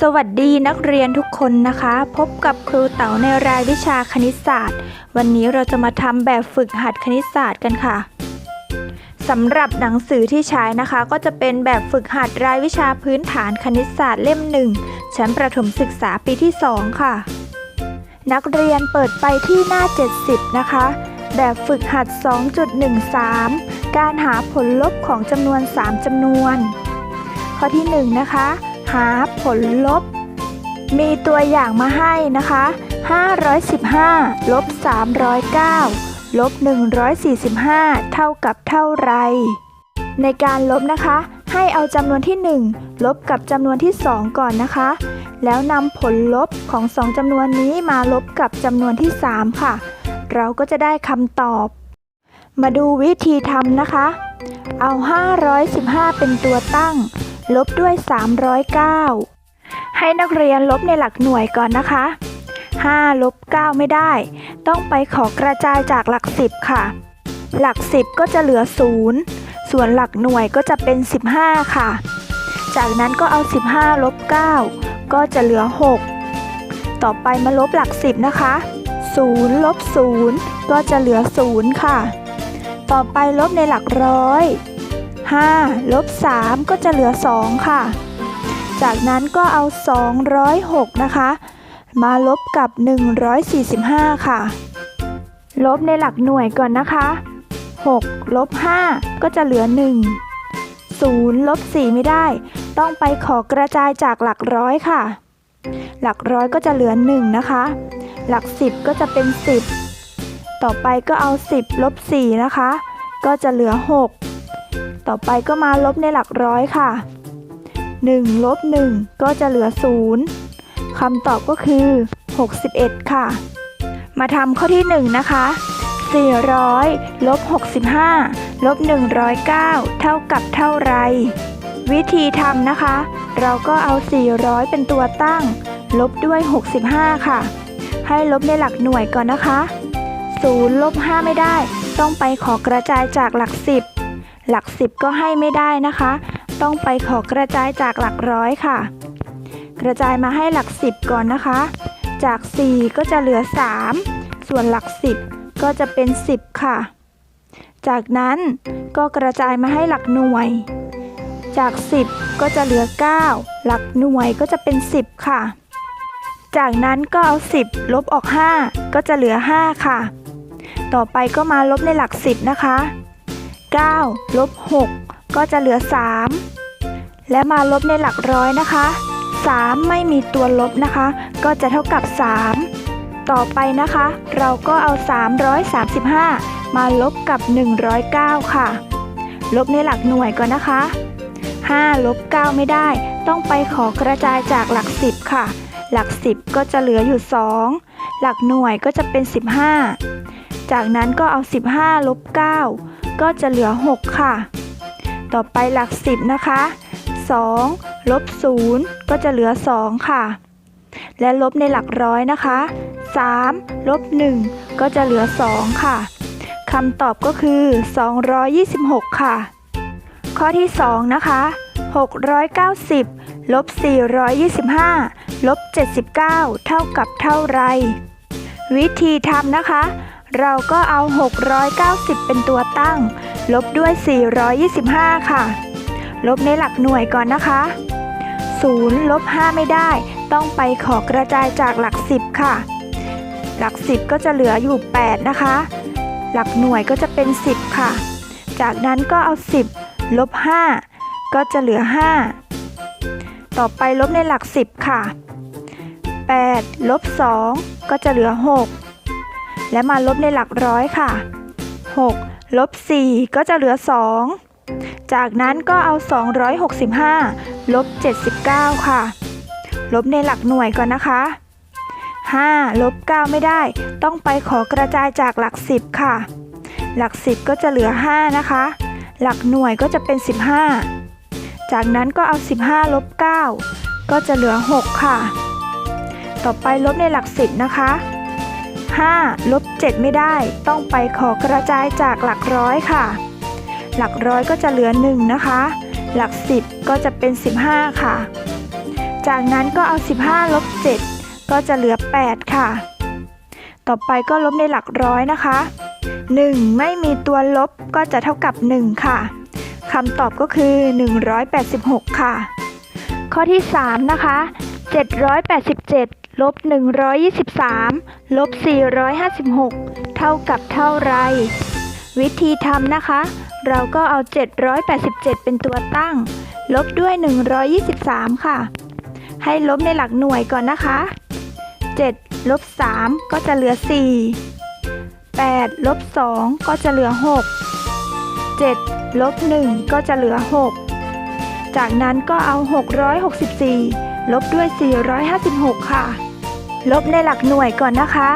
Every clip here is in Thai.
สวัสดีนักเรียนทุกคนนะคะ พบกับครูเต๋าในรายวิชาคณิตศาสตร์ วันนี้เราจะมาทำแบบฝึกหัดคณิตศาสตร์กันค่ะสำหรับหนังสือที่ใช้นะคะ ก็จะเป็นแบบฝึกหัดรายวิชาพื้นฐานคณิตศาสตร์เล่มหนึ่งชั้นประถมศึกษาปีที่ 2 ค่ะ นักเรียนเปิดไปที่หน้า 70 นะคะ แบบฝึกหัด 2.13 การหาผลลบของจำนวน 3จำนวน ข้อที่ 1 นะคะ หาผลลบ มีตัวอย่างมาให้นะคะ 515 ลบ 309 ลบ 145 เท่ากับเท่าไร ในการลบนะคะ ให้เอาจำนวนที่ 1 ลบกับจำนวนที่ 2 ก่อนนะคะ แล้วนำผลลบของ 2จำนวนนี้มาลบกับจำนวนที่ 3 ค่ะ เราก็จะได้คำตอบ มาดูวิธีทำนะคะ เอา 515 เป็นตัวตั้ง ลบด้วย 309 ให้นักเรียนลบในหลักหน่วยก่อนนะคะ 5 ลบ 9 ไม่ได้ ต้องไปขอกระจายจากหลัก 10 ค่ะ หลัก 10 ก็จะเหลือ 0 ส่วนหลักหน่วยก็จะเป็น 15 ค่ะ จากนั้นก็เอา 15 ลบ 9 ก็จะเหลือ 6 ต่อไปมาลบหลัก 10 นะคะ0ลบ0ก็จะเหลือ 0 ค่ะ ต่อไปลบในหลักร้อย 5ลบ3ก็จะเหลือ 2 ค่ะ จากนั้นก็เอา 206 นะคะ มาลบกับ 145 ค่ะ ลบในหลักหน่วยก่อนนะคะ 6 ลบ 5 ก็จะเหลือ 1 0 ลบ 4 ไม่ได้ ต้องไปขอกระจายจากหลักร้อยค่ะ หลักร้อยก็จะเหลือ 1 นะคะ หลัก 10 ก็จะเป็น 10 ต่อไปก็เอา 10 ลบ 4 นะคะ ก็จะเหลือ 6 ต่อไปก็มาลบในหลักร้อยค่ะ 1 ลบ 1 ก็จะเหลือ 0คำตอบก็คือ 61 ค่ะ มาทำข้อที่ 1 นะคะ 400 ลบ 65 ลบ 109 เท่ากับเท่าไร วิธีทำนะคะ เราก็เอา 400 เป็นตัวตั้ง ลบด้วย 65 ค่ะ ให้ลบในหลักหน่วยก่อนนะคะ0ลบ5ไม่ได้ ต้องไปขอกระจายจากหลัก10 หลัก10ก็ให้ไม่ได้นะคะ ต้องไปขอกระจายจากหลักร้อยค่ะ กระจายมาให้หลัก10ก่อนนะคะ จาก 4 ก็จะเหลือ 3 ส่วนหลัก10ก็จะเป็น 10 ค่ะ จากนั้นก็กระจายมาให้หลักหน่วย จาก 10 ก็จะเหลือ 9 หลักหน่วยก็จะเป็น 10 ค่ะ จากนั้นก็เอา 10 ลบออก 5 ก็จะเหลือ 5 ค่ะ ต่อไปก็มาลบในหลัก 10 นะคะ 9ลบ6ก็จะเหลือ 3 และมาลบในหลักร้อยนะคะ 3 ไม่มีตัวลบนะคะ ก็จะเท่ากับ 3 ต่อไปนะคะ เราก็เอา 335 มาลบกับ 109 ค่ะ ลบในหลักหน่วยก่อนนะคะ 5 ลบ 9 ไม่ได้ ต้องไปขอกระจายจากหลัก 10 ค่ะ หลัก 10 ก็จะเหลืออยู่ 2 หลักหน่วยก็จะเป็น 15 จากนั้นก็เอา 15 ลบ 9 ก็จะเหลือ 6 ค่ะ ต่อไปหลัก 10 นะคะ 2 ลบ 0 ก็จะเหลือ 2 ค่ะ และลบในหลักร้อยนะคะ 3 ลบ 1 ก็จะเหลือ 2 ค่ะคำตอบก็คือ 226 ค่ะ ข้อที่ 2 นะคะ 690 ลบ 425 ลบ 79 เท่ากับเท่าไร วิธีทำนะคะ เราก็เอา 690 เป็นตัวตั้ง ลบด้วย 425 ค่ะ ลบในหลักหน่วยก่อนนะคะ 0 ลบ 5 ไม่ได้ ต้องไปขอกระจายจากหลัก 10 ค่ะ หลัก 10 ก็จะเหลืออยู่ 8 นะคะ หลักหน่วยก็จะเป็น 10 ค่ะ จากนั้นก็เอา 10 ลบ 5 ก็จะเหลือ 5 ต่อไปลบในหลัก 10 ค่ะ8ลบ2ก็จะเหลือ 6 และมาลบในหลักร้อยค่ะ 6 ลบ 4 ก็จะเหลือ 2 จากนั้นก็เอา 265 ลบ 79 ค่ะ ลบในหลักหน่วยก่อนนะคะ 5 ลบ 9 ไม่ได้ ต้องไปขอกระจายจากหลัก 10 ค่ะ หลัก 10 ก็จะเหลือ 5 นะคะ หลักหน่วยก็จะเป็น 15 จากนั้นก็เอา 15 ลบ 9 ก็จะเหลือ 6 ค่ะ ต่อไปลบในหลัก 10 นะคะ 5ลบ7ไม่ได้ต้องไปขอกระจายจากหลักร้อยค่ะ หลักร้อยก็จะเหลือ 1 นะคะ หลัก 10 ก็จะเป็น 15 ค่ะ จากนั้นก็เอา 15ลบ7ก็จะเหลือ 8 ค่ะ ต่อไปก็ลบในหลักร้อยนะคะ 1 ไม่มีตัวลบก็จะเท่ากับ 1 ค่ะคำตอบก็คือ 186 ค่ะ ข้อที่ 3 นะคะ 787 ลบ 123 ลบ 456 เท่ากับเท่าไร วิธีทำนะคะ เราก็เอา 787 เป็นตัวตั้ง ลบด้วย 123 ค่ะ ให้ลบในหลักหน่วยก่อนนะคะ 7 ลบ 3 ก็จะเหลือ 4 8 ลบ 2 ก็จะเหลือ 6 7 ลบ 1 ก็จะเหลือ 6 จากนั้นก็เอา 664ลบด้วย 456 ค่ะ ลบในหลักหน่วยก่อนนะคะ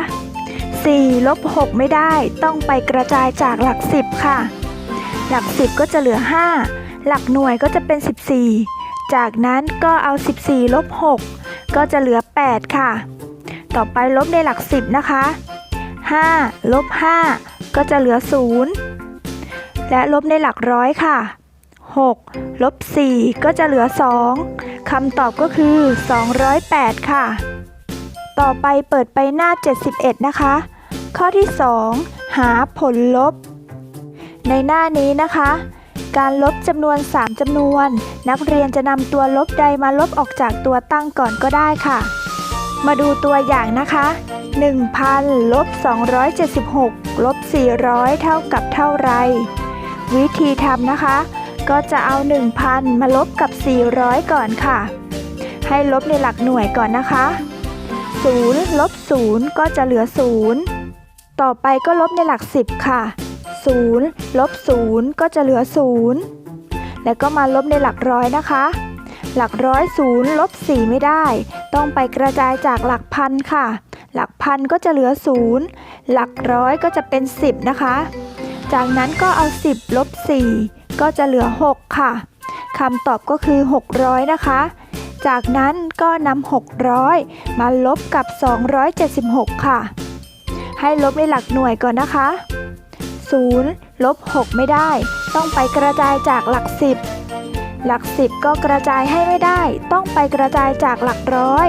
4 ลบ 6 ไม่ได้ต้องไปกระจายจากหลัก 10 ค่ะ หลัก 10 ก็จะเหลือ 5 หลักหน่วยก็จะเป็น 14 จากนั้นก็เอา 14 ลบ 6 ก็จะเหลือ 8 ค่ะ ต่อไปลบในหลัก 10 นะคะ 5 ลบ 5 ก็จะเหลือ 0 และลบในหลักร้อยค่ะ 6 ลบ 4 ก็จะเหลือ 2คำตอบก็คือ 208 ค่ะ ต่อไปเปิดไปหน้า 71 นะคะ ข้อที่ 2 หาผลลบ ในหน้านี้นะคะ การลบจำนวน 3จำนวน นักเรียนจะนำตัวลบใดมาลบออกจากตัวตั้งก่อนก็ได้ค่ะ มาดูตัวอย่างนะคะ 1,000ลบ276ลบ400 เท่ากับเท่าไร วิธีทำนะคะ ก็จะเอา 1,000 มาลบกับ 400 ก่อนค่ะ ให้ลบในหลักหน่วยก่อนนะคะ 0ลบ0ก็จะเหลือ 0 ต่อไปก็ลบในหลัก 10 ค่ะ 0ลบ0ก็จะเหลือ 0 แล้วก็มาลบในหลักร้อยนะคะ หลักร้อย0ลบ4ไม่ได้ ต้องไปกระจายจากหลักพันค่ะ หลักพันก็จะเหลือ0หลักร้อยก็จะเป็น 10 นะคะ จากนั้นก็เอา 10ลบ4ก็จะเหลือ 6 ค่ะคำตอบก็คือ 600 นะคะ จากนั้นก็นำ600 มาลบกับ 276 ค่ะ ให้ลบในหลักหน่วยก่อนนะคะ 0 ลบ 6 ไม่ได้ ต้องไปกระจายจากหลัก 10 หลัก 10 ก็กระจายให้ไม่ได้ ต้องไปกระจายจากหลักร้อย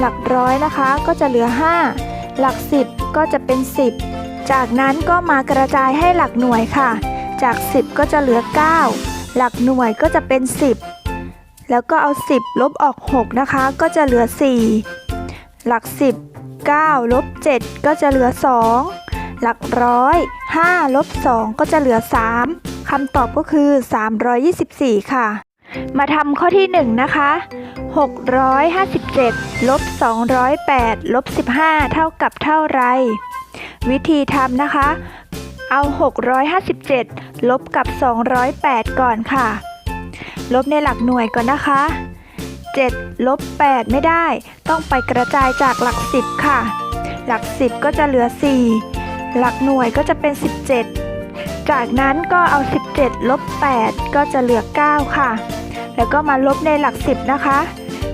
หลักร้อยนะคะก็จะเหลือ 5 หลัก 10 ก็จะเป็น 10 จากนั้นก็มากระจายให้หลักหน่วยค่ะ จาก 10 ก็จะเหลือ 9 หลักหน่วยก็จะเป็น 10 แล้วก็เอา 10 ลบออก 6 นะคะ ก็จะเหลือ 4 หลัก 10 9 ลบ 7 ก็จะเหลือ 2 หลักร้อย5ลบ 2 ก็จะเหลือ 3 คำตอบก็คือ 324 ค่ะ มาทำข้อที่ 1 นะคะ 657 ลบ 208 ลบ 15 เท่ากับเท่าไร วิธีทำนะคะ เอา 657 ลบกับ 208 ก่อนค่ะ ลบในหลักหน่วยก่อนนะคะ 7 ลบ 8 ไม่ได้ ต้องไปกระจายจากหลัก 10 ค่ะ หลัก 10 ก็จะเหลือ 4 หลักหน่วยก็จะเป็น 17 จากนั้นก็เอา 17 ลบ 8 ก็จะเหลือ 9 ค่ะ แล้วก็มาลบในหลัก 10 นะคะ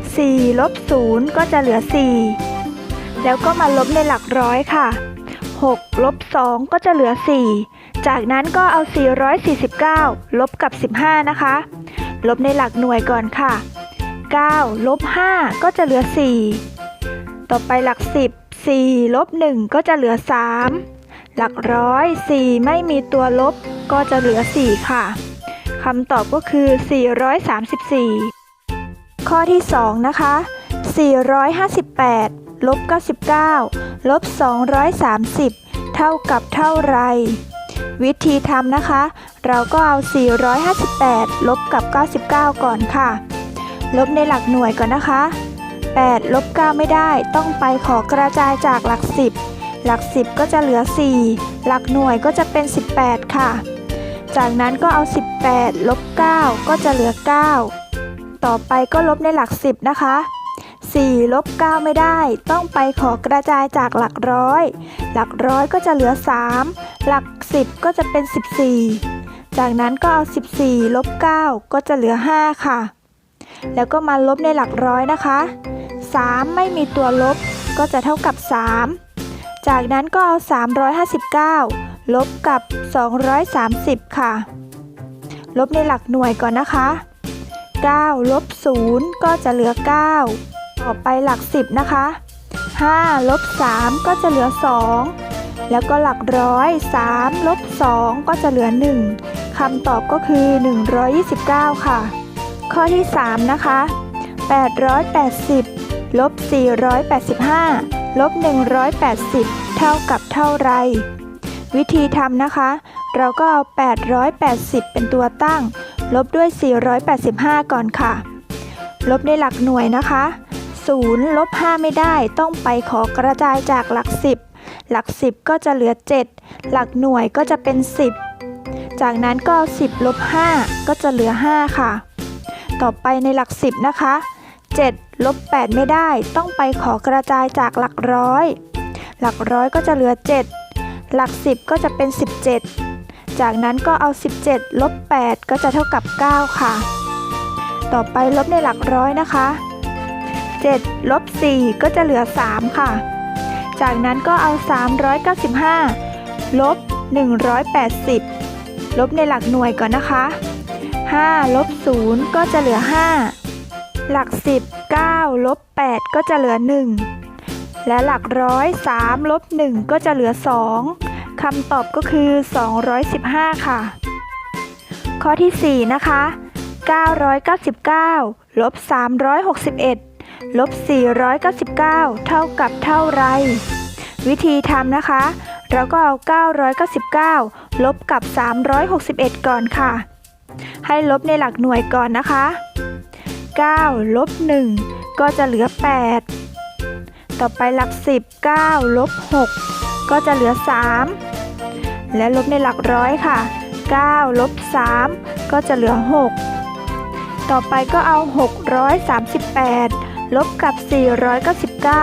4 ลบ 0 ก็จะเหลือ 4 แล้วก็มาลบในหลักร้อยค่ะ 6 ลบ 2 ก็จะเหลือ 4 จากนั้นก็เอา 449 ลบกับ 15 นะคะ ลบในหลักหน่วยก่อนค่ะ 9 ลบ 5 ก็จะเหลือ 4 ต่อไปหลัก 10 4 ลบ 1 ก็จะเหลือ 3 หลักร้อย 4 ไม่มีตัวลบ ก็จะเหลือ 4 ค่ะคำตอบก็คือ 434 ข้อที่ 2 นะคะ 458 ลบ 99 ลบ 230 เท่ากับเท่าไร วิธีทำนะคะ เราก็เอา 458 ลบกับ 99 ก่อนค่ะ ลบในหลักหน่วยก่อนนะคะ 8 ลบ 9 ไม่ได้ต้องไปขอกระจายจากหลัก 10 หลัก 10 ก็จะเหลือ 4 หลักหน่วยก็จะเป็น 18 ค่ะ จากนั้นก็เอา 18 ลบ 9 ก็จะเหลือ 9 ต่อไปก็ลบในหลัก 10 นะคะ 4 ลบ 9 ไม่ได้ ต้องไปขอกระจายจากหลักร้อย หลักร้อยก็จะเหลือ 3 หลัก 10 ก็จะเป็น 14 จากนั้นก็เอา 14 ลบ 9 ก็จะเหลือ 5 ค่ะ แล้วก็มาลบในหลักร้อยนะคะ 3 ไม่มีตัวลบก็จะเท่ากับ 3 จากนั้นก็เอา 359 ลบกับ 230 ค่ะ ลบในหลักหน่วยก่อนนะคะ9ลบ0ก็จะเหลือ 9 ต่อไปหลัก 10 นะคะ 5 ลบ 3 ก็จะเหลือ 2 แล้วก็หลักร้อย 3 ลบ 2 ก็จะเหลือ 1 คำตอบก็คือ 129 ค่ะ ข้อที่ 3 นะคะ 880 ลบ 485 ลบ 180 เท่ากับเท่าไร วิธีทำนะคะ เราก็เอา 880 เป็นตัวตั้ง ลบด้วย 485 ก่อนค่ะ ลบในหลักหน่วยนะคะ 0ลบ5ไม่ได้ต้องไปขอกระจายจากหลัก 10 หลัก 10 ก็จะเหลือ 7 หลักหน่วยก็จะเป็น 10 จากนั้นก็ 10ลบ5ก็จะเหลือ 5 ค่ะ ต่อไปในหลัก 10 นะคะ 7 ลบ 8 ไม่ได้ต้องไปขอกระจายจากหลักร้อย หลักร้อยก็จะเหลือ 7 หลัก 10 ก็จะเป็น 17 จากนั้นก็เอา 17 ลบ 8 ก็จะเท่ากับ 9 ค่ะ ต่อไปลบในหลักร้อยนะคะ 7ลบ4ก็จะเหลือ 3 ค่ะ จากนั้นก็เอา 395 ลบ 180 ลบในหลักหน่วยก่อนนะคะ 5 ลบ 0 ก็จะเหลือ 5 หลัก 10 9 ลบ 8 ก็จะเหลือ 1 และหลักร้อย3ลบ 1 ก็จะเหลือ 2 คำตอบก็คือ 215 ค่ะ ข้อที่ 4 นะคะ999 ลบ 361 ลบ 499 เท่ากับเท่าไร วิธีทำนะคะ เราก็เอา 999 ลบกับ 361 ก่อนค่ะ ให้ลบในหลักหน่วยก่อนนะคะ 9 ลบ 1 ก็จะเหลือ 8 ต่อไปหลัก 10 9 ลบ 6 ก็จะเหลือ 3 และลบในหลักร้อยค่ะ 9 ลบ 3 ก็จะเหลือ 6 ต่อไปก็เอา 638 ลบกับ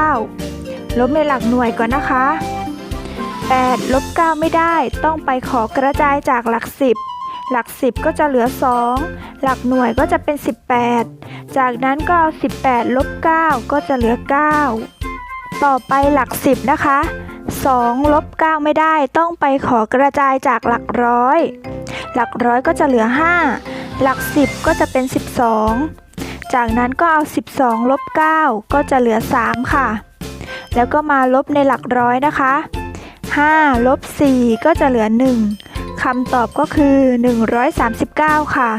499 ลบในหลักหน่วยก่อนนะคะ 8 ลบ 9 ไม่ได้ต้องไปขอกระจายจากหลัก 10 หลัก 10 ก็จะเหลือ 2 หลักหน่วยก็จะเป็น 18 จากนั้นก็เอา18 ลบ 9 ก็จะเหลือ 9 ต่อไปหลัก 10 นะคะ 2 ลบ 9 ไม่ได้ต้องไปขอกระจายจากหลักร้อย หลักร้อยก็จะเหลือ 5 หลัก 10 ก็จะเป็น 12 จากนั้นก็เอา 12 ลบ 9 ก็จะเหลือ 3 ค่ะ แล้วก็มาลบในหลักร้อยนะคะ 5 ลบ 4 ก็จะเหลือ 1 คำตอบก็คือ 139 ค่ะ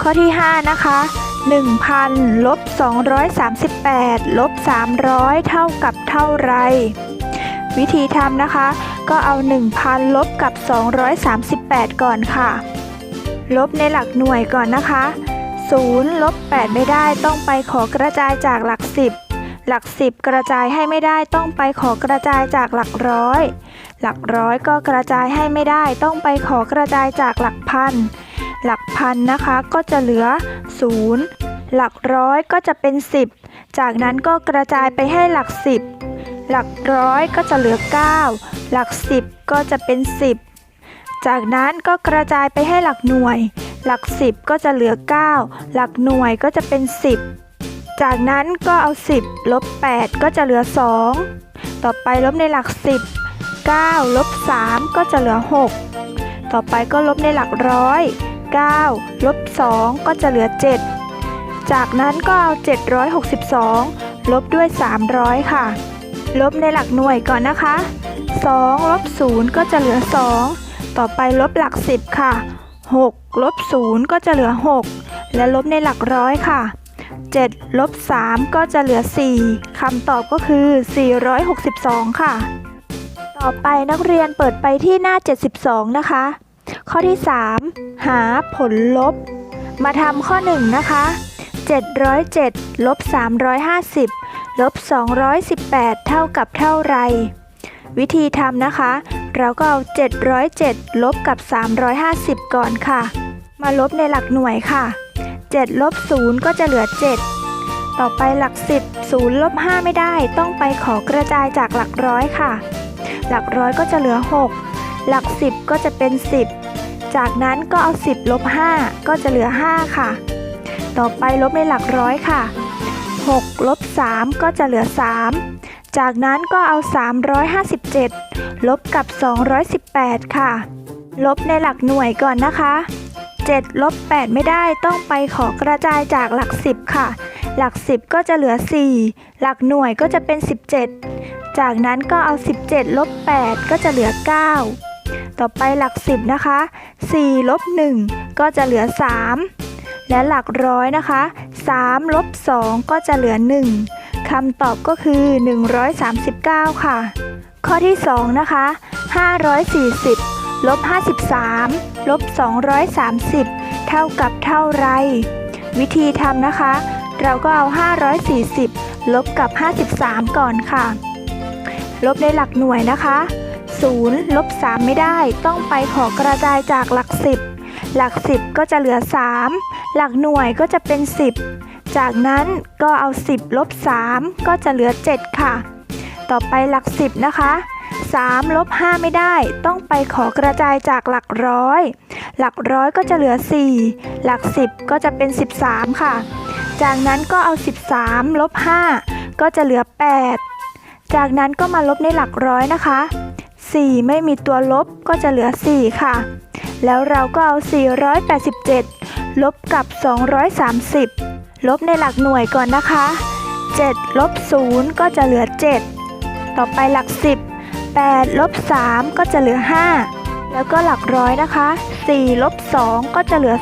ข้อที่ 5 นะคะ 1,000 ลบ 238 ลบ 300 เท่ากับเท่าไร วิธีทำนะคะ ก็เอา 1,000 ลบกับ 238 ก่อนค่ะ ลบในหลักหน่วยก่อนนะคะ 0ลบ8ไม่ได้ต้องไปขอกระจายจากหลัก 10 หลัก 10 กระจายให้ไม่ได้ต้องไปขอกระจายจากหลักร้อย หลักร้อยก็กระจายให้ไม่ได้ต้องไปขอกระจายจากหลักพัน หลักพันนะคะก็จะเหลือ 0 หลักร้อยก็จะเป็น 10 จากนั้นก็กระจายไปให้หลัก 10 หลักร้อยก็จะเหลือ 9 หลัก 10 ก็จะเป็น 10 จากนั้นก็กระจายไปให้หลักหน่วย หลัก 10 ก็จะเหลือ 9 หลักหน่วยก็จะเป็น 10 จากนั้นก็เอา 10ลบ8ก็จะเหลือ 2 ต่อไปลบในหลัก 10 9ลบ3ก็จะเหลือ 6 ต่อไปก็ลบในหลักร้อย9ลบ2ก็จะเหลือ 7 จากนั้นก็เอา 762 ลบด้วย 300 ค่ะ ลบในหลักหน่วยก่อนนะคะ2ลบ0ก็จะเหลือ 2 ต่อไปลบหลัก 10 ค่ะ 6 ลบ 0 ก็จะเหลือ 6 และลบในหลักร้อยค่ะ 7 ลบ 3 ก็จะเหลือ 4 คำตอบก็คือ 462 ค่ะ ต่อไปนักเรียนเปิดไปที่หน้า 72 นะคะ ข้อที่ 3 หาผลลบ มาทำข้อ 1 นะคะ 707 ลบ 350 ลบ 218 เท่ากับเท่าไร วิธีทำนะคะ เราก็เอา 707 ลบกับ 350 ก่อนค่ะ มาลบในหลักหน่วยค่ะ 7 ลบ 0 ก็จะเหลือ 7 ต่อไปหลัก 10 0 ลบ 5 ไม่ได้ ต้องไปขอกระจายจากหลักร้อยค่ะ หลักร้อยก็จะเหลือ 6 หลัก 10 ก็จะเป็น 10 จากนั้นก็เอา 10 ลบ 5 ก็จะเหลือ 5 ค่ะ ต่อไปลบในหลักร้อยค่ะ 6 ลบ 3 ก็จะเหลือ 3 จากนั้นก็เอา 357 ลบกับ 218 ค่ะ ลบในหลักหน่วยก่อนนะคะ 7 ลบ 8 ไม่ได้ต้องไปขอกระจายจากหลัก 10 ค่ะ หลัก 10 ก็จะเหลือ 4 หลักหน่วยก็จะเป็น 17 จากนั้นก็เอา 17 ลบ 8 ก็จะเหลือ 9 ต่อไปหลัก 10 นะคะ 4 ลบ 1 ก็จะเหลือ 3 และหลักร้อยนะคะ 3 ลบ 2 ก็จะเหลือ 1 คำตอบก็คือ 139 ค่ะ ข้อที่ 2 นะคะ 540 ลบ 53 ลบ 230 เท่ากับเท่าไร วิธีทำนะคะ เราก็เอา 540 ลบกับ 53 ก่อนค่ะ ลบในหลักหน่วยนะคะ0ลบ3ไม่ได้ต้องไปขอกระจายจากหลัก 10 หลัก 10 ก็จะเหลือ 3 หลักหน่วยก็จะเป็น 10 จากนั้นก็เอา 10 ลบ 3 ก็จะเหลือ 7 ค่ะ ต่อไปหลัก 10 นะคะ3ลบ5ไม่ได้ต้องไปขอกระจายจากหลักร้อย หลักร้อยก็จะเหลือ 4 หลัก 10 ก็จะเป็น 13 ค่ะ จากนั้นก็เอา 13 ลบ 5 ก็จะเหลือ 8 จากนั้นก็มาลบในหลักร้อยนะคะ 4 ไม่มีตัวลบก็จะเหลือ 4 ค่ะ แล้วเราก็เอา 487 ลบกับ 230 ลบในหลักหน่วยก่อนนะคะ 7 ลบ 0 ก็จะเหลือ 7 ต่อไปหลัก 10 8 ลบ 3 ก็จะเหลือ 5 แล้วก็หลักร้อยนะคะ 4 ลบ 2 ก็จะเหลือ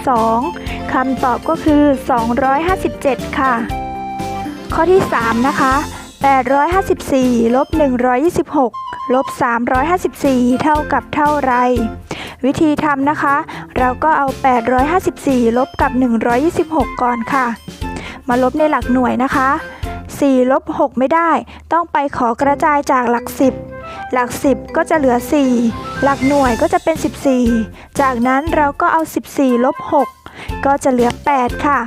2 คำตอบก็คือ 257 ค่ะ ข้อที่ 3 นะคะ 854 ลบ 126 ลบ 354 เท่ากับเท่าไร วิธีทำนะคะ เราก็เอา 854 ลบกับ 126 ก่อนค่ะ มาลบในหลักหน่วยนะคะ 4 ลบ 6 ไม่ได้ ต้องไปขอกระจายจากหลัก 10 หลัก 10 ก็จะเหลือ 4 หลักหน่วยก็จะเป็น 14 จากนั้นเราก็เอา 14 ลบ 6 ก็จะเหลือ 8 ค่ะ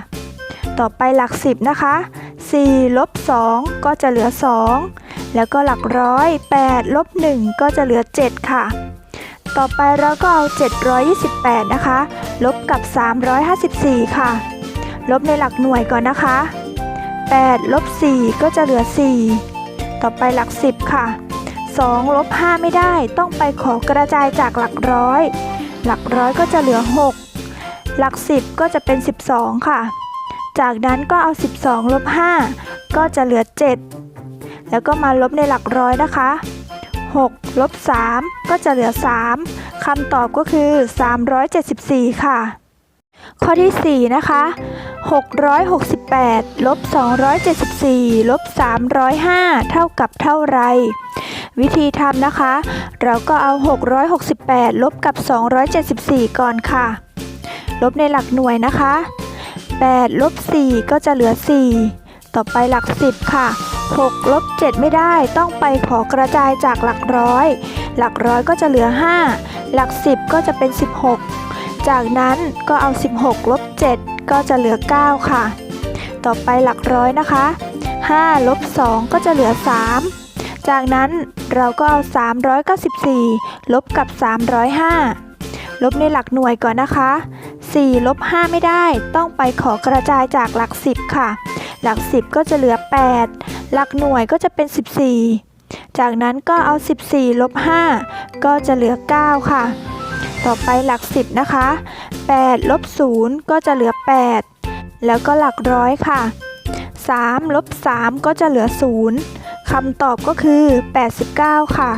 ต่อไปหลัก 10 นะคะ 4 ลบ 2 ก็จะเหลือ 2 แล้วก็หลักร้อย8ลบ 1 ก็จะเหลือ 7 ค่ะ ต่อไปเราก็เอา 728 นะคะ ลบกับ 354 ค่ะ ลบในหลักหน่วยก่อนนะคะ 8 ลบ 4 ก็จะเหลือ 4 ต่อไปหลัก 10 ค่ะ 2 ลบ 5 ไม่ได้ต้องไปขอกระจายจากหลักร้อย หลักร้อยก็จะเหลือ 6 หลัก 10 ก็จะเป็น 12 ค่ะ จากนั้นก็เอา 12 ลบ 5 ก็จะเหลือ 7 แล้วก็มาลบในหลักร้อยนะคะ 6ลบ3ก็จะเหลือ 3คำตอบก็คือ 374 ค่ะ ข้อที่ 4 นะคะ 668ลบ274ลบ305 เท่ากับเท่าไรวิธีทำนะคะ เราก็เอา 668 ลบกับ 274 ก่อนค่ะ ลบในหลักหน่วยนะคะ 8 ลบ 4 ก็จะเหลือ 4 ต่อไปหลัก 10 ค่ะ 6ลบ7ไม่ได้ต้องไปขอกระจายจากหลักร้อย หลักร้อยก็จะเหลือ 5 หลัก 10 ก็จะเป็น 16 จากนั้นก็เอา 16ลบ7ก็จะเหลือ 9 ค่ะ ต่อไปหลักร้อยนะคะ5ลบ2ก็จะเหลือ 3 จากนั้นเราก็เอา 394 ลบกับ 305 ลบในหลักหน่วยก่อนนะคะ4ลบ5ไม่ได้ต้องไปขอกระจายจากหลัก 10 ค่ะ หลัก 10 ก็จะเหลือ 8 หลักหน่วยก็จะเป็น 14 จากนั้นก็เอา 14 ลบ 5 ก็จะเหลือ 9 ค่ะ ต่อไปหลัก 10 นะคะ 8 ลบ 0 ก็จะเหลือ 8 แล้วก็หลักร้อยค่ะ 3 ลบ 3 ก็จะเหลือ 0คำตอบก็คือ 89 ค่ะ